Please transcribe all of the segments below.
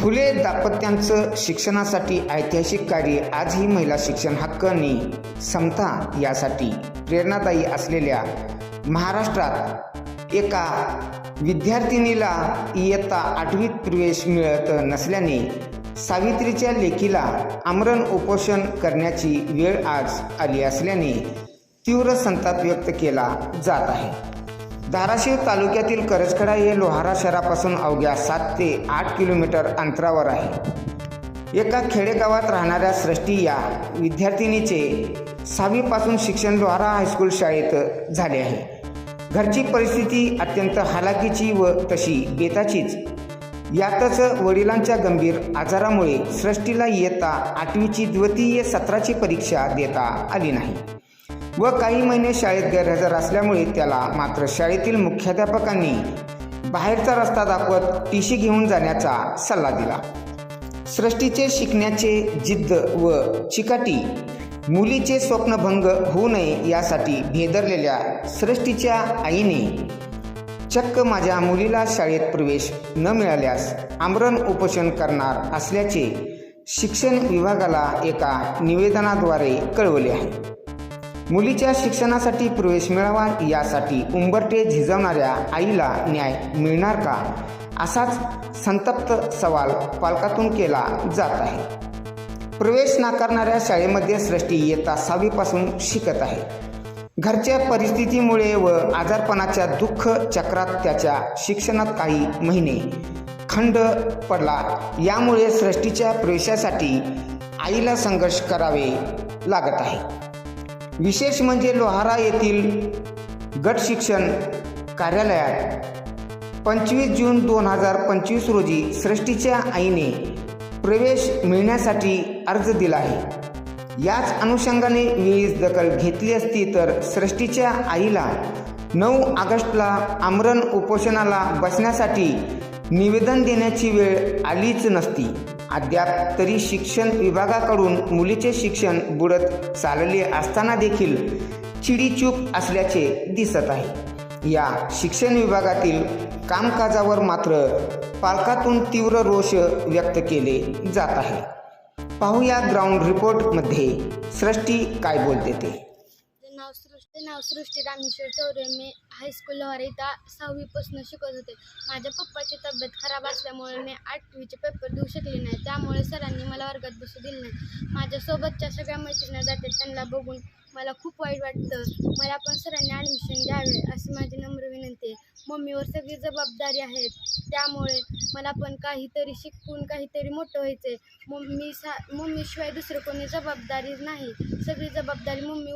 फुले दाम्पत्यांचं शिक्षणासाठी ऐतिहासिक कार्य आजही महिला शिक्षण हक्क आणि समता यासाठी प्रेरणादायी असलेल्या महाराष्ट्रात एका विद्यार्थिनीला इयत्ता आठवीत प्रवेश मिळत नसल्याने सावित्रीच्या लेखीला आमरण उपोषण करण्याची वेळ आज आली असल्याने तीव्र संताप व्यक्त केला जात आहे. धाराशिव तालुक्यातील करजखडा हे लोहारा शहरापासून अवघ्या सात ते आठ किलोमीटर अंतरावर आहे. एका खेडेगावात राहणाऱ्या सृष्टी या विद्यार्थिनीचे सहावीपासून शिक्षण लोहारा हायस्कूल शाळेत झाले आहे. घरची परिस्थिती अत्यंत हालाकीची व तशी बेताचीच. यातच वडिलांच्या गंभीर आजारामुळे सृष्टीला इयत्ता आठवीची द्वितीय सत्राची परीक्षा देता आली नाही. व काही महिने शाळेत गैरहजर असल्यामुळे त्याला मात्र शाळेतील मुख्याध्यापकांनी बाहेरचा रस्ता दाखवत टीशी घेऊन जाण्याचा सल्ला दिला. सृष्टीचे शिकण्याचे जिद्द व चिकाटी मुलीचे स्वप्नभंग होऊ नये यासाठी भेदरलेल्या सृष्टीच्या आईने चक्क माझ्या मुलीला शाळेत प्रवेश न मिळाल्यास आमरण उपोषण करणार असल्याचे शिक्षण विभागाला एका निवेदनाद्वारे कळवले आहे. मुलीच्या शिक्षणासाठी प्रवेश मिळावा यासाठी उंबरटे झिजवणाऱ्या आईला न्याय मिळणार का? असाच संतप्त सवाल पालकातून केला जात आहे. प्रवेश नाकारणाऱ्या शाळेमध्ये सृष्टी इयत्ता सहावीपासून शिकत आहे. घरच्या परिस्थितीमुळे व आजारपणाच्या दुःख चक्रात त्याच्या शिक्षणात काही महिने खंड पडला. यामुळे सृष्टीच्या प्रवेशासाठी आईला संघर्ष करावे लागत आहे. विशेष म्हणजे लोहारा येथील गट शिक्षण कार्यालयात पंचवीस जून दोन हजार पंचवीस रोजी सृष्टीच्या आईने प्रवेश मिळण्यासाठी अर्ज दिला आहे. याच अनुषंगाने मीच दखल घेतली असती तर सृष्टीच्या आईला नऊ ऑगस्टला आमरण उपोषणाला बसण्यासाठी निवेदन देण्याची वेळ आलीच नसती. अद्याप तरी शिक्षण विभागाकडून मुलीचे शिक्षण बुडत चालले असताना देखील चिडीचूप असल्याचे दिसत आहे. या शिक्षण विभागातील कामकाजावर मात्र पालकातून तीव्र रोष व्यक्त केले जात आहे. पाहूया ग्राउंड रिपोर्टमध्ये सृष्टी काय बोलते ते. माझं नाव सृष्टी रामेश्वर चौरे. मी हायस्कूल लोहार इथं सहावीपासून शिकत होते. माझ्या पप्पाची तब्येत खराब असल्यामुळे मी आठवीचे पेपर देऊ शकले नाही. त्यामुळे सरांनी मला वर्गात बसू दिले नाही. माझ्यासोबतच्या सगळ्या मैत्रिणी जातात. त्यांना बघून मला खूप वाईट वाटतं. मला पण सरांनी ॲडमिशन द्यावे अशी माझी नम्र विनंती आहे. मम्मीवर सगळी जबाबदारी आहेत त्यामुळे मला पण काहीतरी शिकून काहीतरी मोठं व्हायचं आहे मम्मी सा मम्मीशिवाय दुसरं कोणी जबाबदारी नाही. सगळी जबाबदारी मम्मी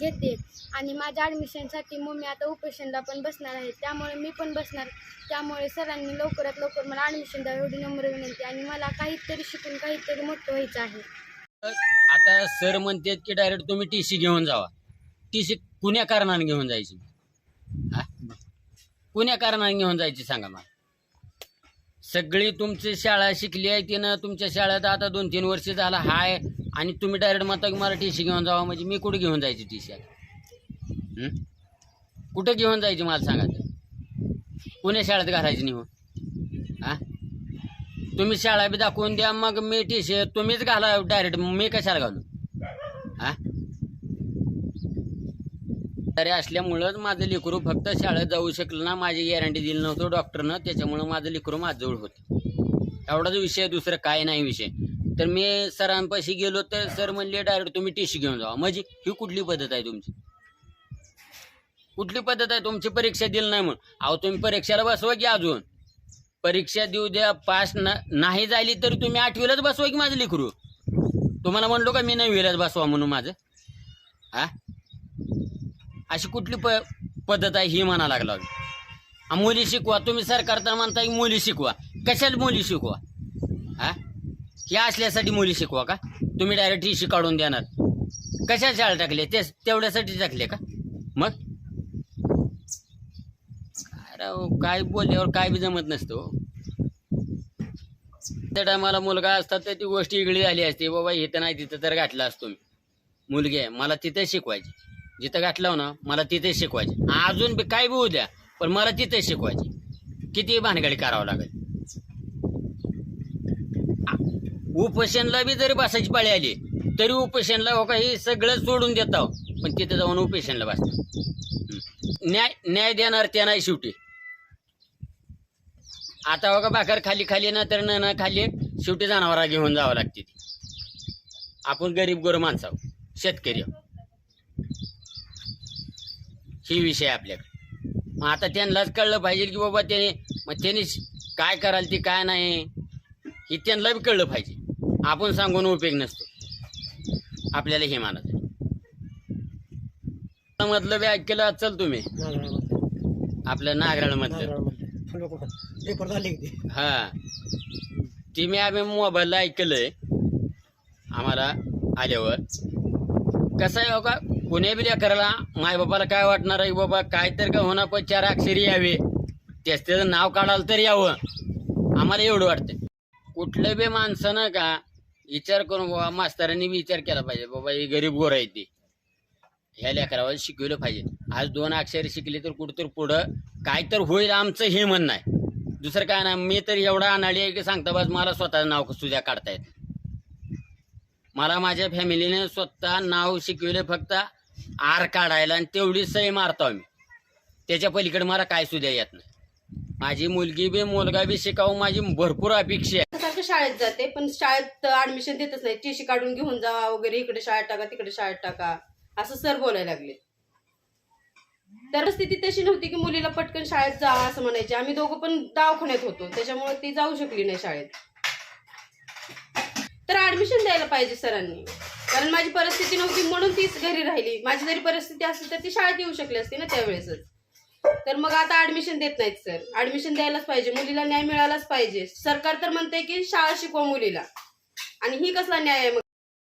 घेते. आणि माझ्या ॲडमिशनसाठी मम्मी आता उपोषणला पण बसणार आहे. त्यामुळे मी पण बसणार. त्यामुळे सरांनी लवकरात लवकर मला ॲडमिशन द्यावं एवढी नम्र विनंती. आणि मला काहीतरी शिकून काहीतरी मोठं व्हायचं आहे. आता सर म्हणतात की डायरेक्ट तुम्ही टी सी घेऊन जावा. टी सी कुण्या कारणाने घेऊन जायची? कुण्या कारणाने घेऊन जायची सांगा मला. सगळी तुमची शाळा शिकली आहे तिनं तुमच्या शाळेत आता दोन तीन वर्ष झाला हाय. आणि तुम्ही डायरेक्ट म्हणता की मला टी सी घेऊन जावा म्हणजे मी कुठे घेऊन जायची टी सी कुठं घेऊन जायची मला सांगा तर? पुणे शाळेत घालायची नाही हो. हा? तुम्ही शाळा बी दाखवून द्या मग मी टी सी तुम्हीच घाला डायरेक्ट मी कशाला घालू? हा? तरी असल्यामुळंच माझं लेकरू फक्त शाळेत जाऊ शकलं ना माझी गॅरंटी दिली नव्हतं डॉक्टरनं त्याच्यामुळं माझं लेकरू माझजवळ होतं. एवढाच विषय दुसरं काय नाही विषय. तर मी सरांपाशी गेलो तर सर म्हणले डायरेक्ट तुम्ही टी घेऊन जावा. म्हणजे ही कुठली पद्धत आहे तुमची? कुठली पद्धत आहे? तुमची परीक्षा दिली नाही म्हणून. अहो तुम्ही परीक्षेला बसवा की अजून? परीक्षा देऊ द्या पास नाही झाली तर तुम्ही आठवीलाच बसवा की माझं लेकरू? तुम्हाला म्हणलो का मी नववीलाच बसवा म्हणून माझं? हा अशी कुठली प पद्धत आहे? ही म्हणा लागला मुली शिकवा. तुम्ही सरकार तर म्हणता की मुली शिकवा. कशाला मुली शिकवा? ह्या असल्यासाठी मुली शिकवा का? तुम्ही डायरेक्ट टी काढून देणार. कशा शाळा टाकले? ते तेवढ्यासाठी टाकले का? मग? काय हो, काय बोलल्यावर काय बी जमत नसतं हो. त्या टायमाला मुलगा असतात तर ती गोष्ट इगळी झाली असते. बाबा इथं नाही तिथं तर गाठला असतो मी. मुलगी आहे मला तिथेच शिकवायची. जिथं गाठलं ना मला तिथेच शिकवायचे. अजून बी काय बी होऊ द्या पण मला तिथेच शिकवायचे. किती भानगडी करावं लागेल. उपोषणला बी जरी बसायची पाळी आली तरी उपोषणला हो का हे सगळं सोडून देत आहो. पण तिथे जाऊन उपोषणला बसतो न्याय न्याय देणार त्या नाही शेवटी. आता हो का भाकर खाली खाली ना तर न ना खाली शेवटी जनावरा घेऊन जावं लागते ती. आपण गरीब गोर माणसं आहोत, शेतकरी आहोत. ही विषय आपल्याकडे. मग आता त्यांनाच कळलं पाहिजे की बाबा त्याने मग त्यांनी काय कराल ते काय नाही हे त्यांना बी कळलं पाहिजे. आपण सांगून उपयोग नसतो. आपल्याला हे मानत मधलं बी ऐकलं चल तुम्ही. आपलं नागराळ मधलं. हा. ती मी आम्ही मोबाईलला ऐकलंय. आम्हाला आल्यावर. कसं आहे हो बाबा कुण्या बी लेकराला मायबापाला काय वाटणार आहे? बाबा काय तर का होणार? पण चार अक्षरी यावे. त्याच त्याचं नाव काढाल तर यावं. आम्हाला एवढं वाटतं कुठलं बी माणसानं का विचार करून बाबा मास्तरांनी बी विचार केला पाहिजे बाबा ही गरीब गोर आहे ती. ह्या लेकरावर शिकवलं पाहिजे. आज दोन अक्षर शिकले तर कुठं तर पुढं काय तर होईल आमचं हे म्हणणं आहे. दुसरं काय नाही मी तर एवढा अनाळी आहे की सांगता बस मला स्वतःचं नाव सुद्धा काढता येत मला माझ्या फॅमिलीने स्वतः नाव शिकविले फक्त आर काढायला आणि तेवढी सही मारतो आम्ही. त्याच्या पलीकडे मला काय सुद्धा येत नाही. माझी मुलगी बी मुलगा बी शिकावं माझी भरपूर अपेक्षा आहे. सारखं शाळेत जाते पण शाळेत ऍडमिशन देतच नाही. टीशी काढून घेऊन जा वगैरे इकडे शाळेत टाका तिकडे शाळेत टाका. असं सर बोलायला लागले. तर स्थिती तशी नव्हती की मुलीला पटकन शाळेत जा असं म्हणायचे. आम्ही दोघं पण दवाखान्यात होतो. त्याच्यामुळे ती जाऊ शकली नाही शाळेत. तर ऍडमिशन द्यायला पाहिजे सरांनी. कारण माझी परिस्थिती नव्हती म्हणून तीच घरी राहिली. माझी जरी परिस्थिती असती तर ती शाळेत येऊ शकली असती ना त्यावेळेसच. तर मग आता ऍडमिशन देत नाहीत सर ऍडमिशन द्यायलाच पाहिजे. मुलीला न्याय मिळालाच पाहिजे. सरकार तर म्हणते की शाळा शिकवा मुलीला. आणि ही कसला न्याय आहे मग?